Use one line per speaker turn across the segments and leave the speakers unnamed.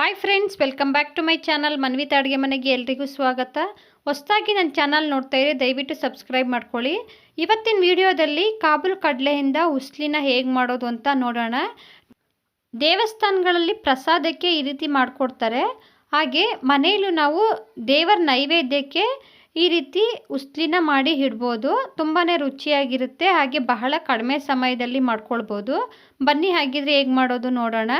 Hi friends welcome back to my channel Manvita ಅಡುಗೆ ಮನೆಗೆ ಎಲ್ರಿಗೂ ಸ್ವಾಗತ. ಹೊಸದಾಗಿ ನನ್ನ ಚಾನಲ್ ನೋಡ್ತಾ ಇರಿ, ದಯವಿಟ್ಟು ಸಬ್ಸ್ಕ್ರೈಬ್ ಮಾಡ್ಕೊಳ್ಳಿ. ಇವತ್ತಿನ ವಿಡಿಯೋದಲ್ಲಿ ಕಾಬೂಲ್ ಕಡಲೆಯಿಂದ ಉಸ್ಲಿನ ಹೇಗೆ ಮಾಡೋದು ಅಂತ ನೋಡೋಣ. ದೇವಸ್ಥಾನಗಳಲ್ಲಿ ಪ್ರಸಾದಕ್ಕೆ ಈ ರೀತಿ ಮಾಡಿಕೊಡ್ತಾರೆ. ಹಾಗೆ ಮನೆಯಲ್ಲೂ ನಾವು ದೇವರ ನೈವೇದ್ಯಕ್ಕೆ ಈ ರೀತಿ ಉಸ್ಲಿನ ಮಾಡಿ ಇಡ್ಬೋದು. ತುಂಬಾ ರುಚಿಯಾಗಿರುತ್ತೆ, ಹಾಗೆ ಬಹಳ ಕಡಿಮೆ ಸಮಯದಲ್ಲಿ ಮಾಡ್ಕೊಳ್ಬೋದು. ಬನ್ನಿ, ಹಾಗಿದ್ರೆ ಹೇಗೆ ಮಾಡೋದು ನೋಡೋಣ.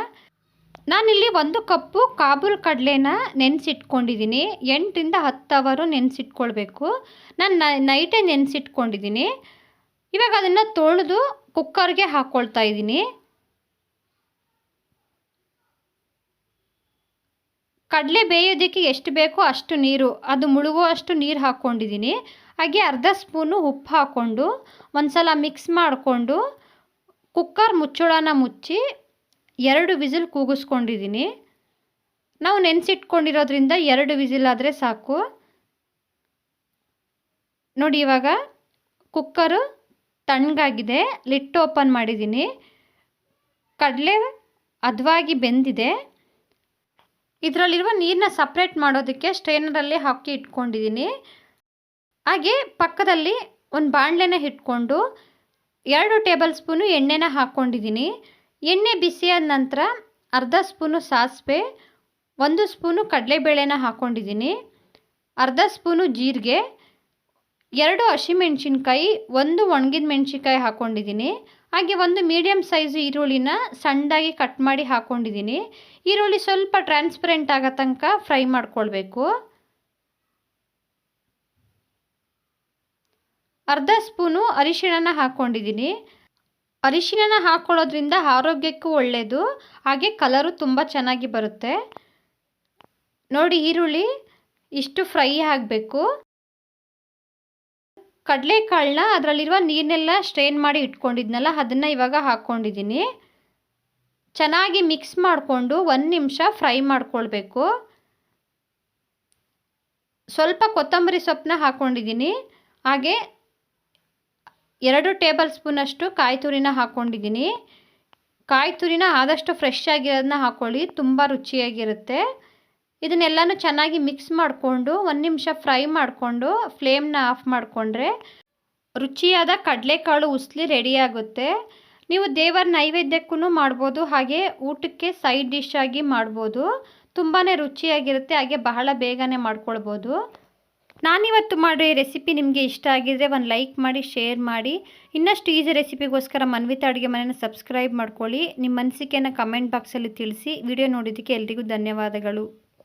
ನಾನಿಲ್ಲಿ ಒಂದು ಕಪ್ಪು ಕಾಬೂಲ್ ಕಡಲೆನ ನೆನೆಸಿಟ್ಕೊಂಡಿದ್ದೀನಿ. ಎಂಟರಿಂದ ಹತ್ತು ಅವರು ನೆನೆಸಿಟ್ಕೊಳ್ಬೇಕು. ನಾನು ನೈಟೇ ನೆನೆಸಿಟ್ಕೊಂಡಿದ್ದೀನಿ. ಇವಾಗ ಅದನ್ನು ತೊಳೆದು ಕುಕ್ಕರ್ಗೆ ಹಾಕ್ಕೊಳ್ತಾ ಇದ್ದೀನಿ. ಕಡಲೆ ಬೇಯೋದಕ್ಕೆ ಎಷ್ಟು ಬೇಕೋ ಅಷ್ಟು ನೀರು, ಅದು ಮುಳುಗುವಷ್ಟು ನೀರು ಹಾಕ್ಕೊಂಡಿದ್ದೀನಿ ಹಾಗೆ ಅರ್ಧ ಸ್ಪೂನು ಉಪ್ಪು ಹಾಕ್ಕೊಂಡು ಒಂದು ಸಲ ಮಿಕ್ಸ್ ಮಾಡಿಕೊಂಡು ಕುಕ್ಕರ್ ಮುಚ್ಚಳನ ಮುಚ್ಚಿ ಎರಡು ವಿಸಿಲ್ ಕೂಗಿಸ್ಕೊಂಡಿದ್ದೀನಿ. ನಾವು ನೆನೆಸಿಟ್ಕೊಂಡಿರೋದ್ರಿಂದ ಎರಡು ವಿಸಿಲ್ ಆದರೆ ಸಾಕು. ನೋಡಿ ಇವಾಗ ಕುಕ್ಕರು ತಣ್ಣಗಾಗಿದೆ, ಲಿಟ್ ಓಪನ್ ಮಾಡಿದ್ದೀನಿ. ಕಡಲೆ ಹದವಾಗಿ ಬೆಂದಿದೆ. ಇದರಲ್ಲಿರುವ ನೀರನ್ನ ಸಪ್ರೇಟ್ ಮಾಡೋದಕ್ಕೆ ಸ್ಟ್ರೈನರಲ್ಲಿ ಹಾಕಿ ಇಟ್ಕೊಂಡಿದ್ದೀನಿ. ಹಾಗೆ ಪಕ್ಕದಲ್ಲಿ ಒಂದು ಬಾಣಲೆನ ಇಟ್ಕೊಂಡು ಎರಡು ಟೇಬಲ್ ಸ್ಪೂನು ಎಣ್ಣೆನ ಹಾಕ್ಕೊಂಡಿದ್ದೀನಿ ಎಣ್ಣೆ ಬಿಸಿಯಾದ ನಂತರ ಅರ್ಧ ಸ್ಪೂನು ಸಾಸಿವೆ, ಒಂದು ಸ್ಪೂನು ಕಡಲೆಬೇಳೆನ ಹಾಕ್ಕೊಂಡಿದ್ದೀನಿ ಅರ್ಧ ಸ್ಪೂನು ಜೀರಿಗೆ, ಎರಡು ಹಸಿಮೆಣ್ಸಿನ್ಕಾಯಿ, ಒಂದು ಒಣಗಿದ ಮೆಣಸಿನ್ಕಾಯಿ ಹಾಕ್ಕೊಂಡಿದ್ದೀನಿ ಹಾಗೆ ಒಂದು ಮೀಡಿಯಮ್ ಸೈಜ್ ಈರುಳ್ಳಿನ ಸಣ್ಣದಾಗಿ ಕಟ್ ಮಾಡಿ ಹಾಕ್ಕೊಂಡಿದ್ದೀನಿ ಈರುಳ್ಳಿ ಸ್ವಲ್ಪ ಟ್ರಾನ್ಸ್ಪರೆಂಟ್ ಆಗೋ ತನಕ ಫ್ರೈ ಮಾಡ್ಕೊಳ್ಬೇಕು. ಅರ್ಧ ಸ್ಪೂನು ಅರಿಶಿಣನ ಹಾಕ್ಕೊಂಡಿದ್ದೀನಿ ಅರಿಶಿನ ಹಾಕ್ಕೊಳ್ಳೋದ್ರಿಂದ ಆರೋಗ್ಯಕ್ಕೂ ಒಳ್ಳೆಯದು ಹಾಗೆ ಕಲರು ತುಂಬ ಚೆನ್ನಾಗಿ ಬರುತ್ತೆ. ನೋಡಿ ಈರುಳ್ಳಿ ಇಷ್ಟು ಫ್ರೈ ಆಗಬೇಕು. ಕಡಲೆಕಾಳನ್ನ ಅದರಲ್ಲಿರುವ ನೀರನ್ನೆಲ್ಲ ಸ್ಟ್ರೈನ್ ಮಾಡಿ ಇಟ್ಕೊಂಡಿದ್ನಲ್ಲ, ಅದನ್ನು ಇವಾಗ ಹಾಕ್ಕೊಂಡಿದ್ದೀನಿ ಚೆನ್ನಾಗಿ ಮಿಕ್ಸ್ ಮಾಡಿಕೊಂಡು ಒಂದು ನಿಮಿಷ ಫ್ರೈ ಮಾಡ್ಕೊಳ್ಬೇಕು. ಸ್ವಲ್ಪ ಕೊತ್ತಂಬರಿ ಸೊಪ್ಪನ್ನ ಹಾಕ್ಕೊಂಡಿದ್ದೀನಿ ಹಾಗೆ ಎರಡು ಟೇಬಲ್ ಸ್ಪೂನಷ್ಟು ಕಾಯಿ ತುರಿನ ಹಾಕ್ಕೊಂಡಿದ್ದೀನಿ ಕಾಯಿ ತುರಿನ ಆದಷ್ಟು ಫ್ರೆಶ್ ಆಗಿರೋದನ್ನ ಹಾಕ್ಕೊಳ್ಳಿ ತುಂಬ ರುಚಿಯಾಗಿರುತ್ತೆ. ಇದನ್ನೆಲ್ಲನೂ ಚೆನ್ನಾಗಿ ಮಿಕ್ಸ್ ಮಾಡಿಕೊಂಡು, ಒಂದು ನಿಮಿಷ ಫ್ರೈ ಮಾಡಿಕೊಂಡು ಫ್ಲೇಮ್ನ ಆಫ್ ಮಾಡಿಕೊಂಡ್ರೆ ರುಚಿಯಾದ ಕಡಲೆಕಾಳು ಉಸ್ಲಿ ರೆಡಿಯಾಗುತ್ತೆ ನೀವು ದೇವರ ನೈವೇದ್ಯಕ್ಕೂ ಮಾಡ್ಬೋದು, ಹಾಗೆ ಊಟಕ್ಕೆ ಸೈಡ್ ಡಿಶ್ ಆಗಿ ಮಾಡ್ಬೋದು. ತುಂಬಾ ರುಚಿಯಾಗಿರುತ್ತೆ, ಹಾಗೆ ಬಹಳ ಬೇಗನೆ ಮಾಡ್ಕೊಳ್ಬೋದು. ನಾನಿವತ್ತು ಮಾಡೋ ಈ ರೆಸಿಪಿ ನಿಮಗೆ ಇಷ್ಟ ಆಗಿದರೆ ಒಂದು ಲೈಕ್ ಮಾಡಿ ಶೇರ್ ಮಾಡಿ. ಇನ್ನಷ್ಟು ಈಸಿ ರೆಸಿಪಿಗೋಸ್ಕರ ಮನ್ವಿತ ಅಡುಗೆ ಮನೆಯನ್ನು ಸಬ್ಸ್ಕ್ರೈಬ್ ಮಾಡ್ಕೊಳ್ಳಿ. ನಿಮ್ಮ ಅನಿಸಿಕೆಯನ್ನು ಕಮೆಂಟ್ ಬಾಕ್ಸಲ್ಲಿ ತಿಳಿಸಿ. ವಿಡಿಯೋ ನೋಡಿದ್ದಕ್ಕೆ ಎಲ್ರಿಗೂ ಧನ್ಯವಾದಗಳು.